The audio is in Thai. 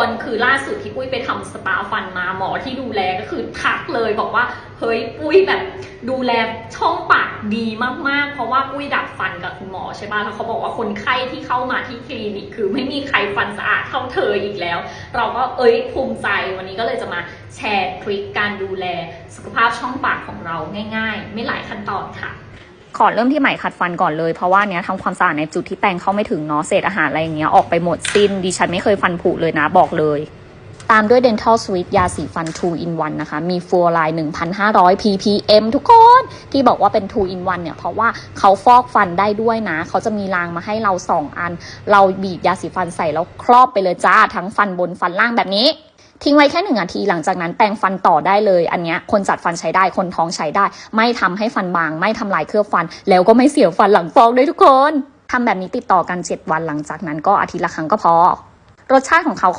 คนคือล่าสุดที่ปุ้ยไปทำสปาฟันมาหมอที่ดูแลก็คือทักเลยบอกว่าเฮ้ยปุ้ยแบบดูแลช่องปากดีมากๆ เพราะว่าปุ้ยดัดฟันกับคุณหมอใช่ป่ะแล้วเขาบอกว่าคนไข้ที่เข้ามาที่คลินิกคือไม่มีใครฟันสะอาดเท่าเธออีกแล้ว เราก็เอ้ยภูมิใจวันนี้ก็เลยจะมาแชร์ทริคการดูแลสุขภาพช่องปากของเราง่าย ๆ ไม่หลายขั้นตอนค่ะ ขอเริ่มที่ไหมขัดฟันก่อนเลยเพราะว่าเนี้ยทำความสะอาดในจุดที่แปรงเข้าไม่ถึงเนาะเศษอาหารอะไรอย่างเงี้ยออกไปหมดสิ้นดิฉันไม่เคยฟันผุเลยนะบอกเลย ตามด้วย Dental Sweet ยาสีฟัน 2 in 1 นะคะ มีฟลูออไรด์1,500 ppm ทุกคน ที่บอกว่าเป็น 2 in 1 เนี่ย เพราะว่าเขาฟอกฟันได้ด้วยนะ เขาจะมีรางมาให้เรา 2 อัน เราบีบยาสีฟันใส่แล้วครอบไปเลยจ้า ทั้งฟันบนฟันล่างแบบนี้ทิ้งไว้แค่หนึ่งนาทีหลังจากนั้นแปรงฟันต่อได้เลย อันเนี้ยคนจัดฟันใช้ได้คนท้องใช้ได้ ไม่ทำให้ฟันบาง ไม่ทำลายเคลือบฟัน แล้วก็ไม่เสียวฟันหลังฟอกด้วยทุกคนทำแบบนี้ติดต่อกัน 7 วันหลังจากนั้นก็อาทิตย์ละครั้งก็พอ รสชาติของเขา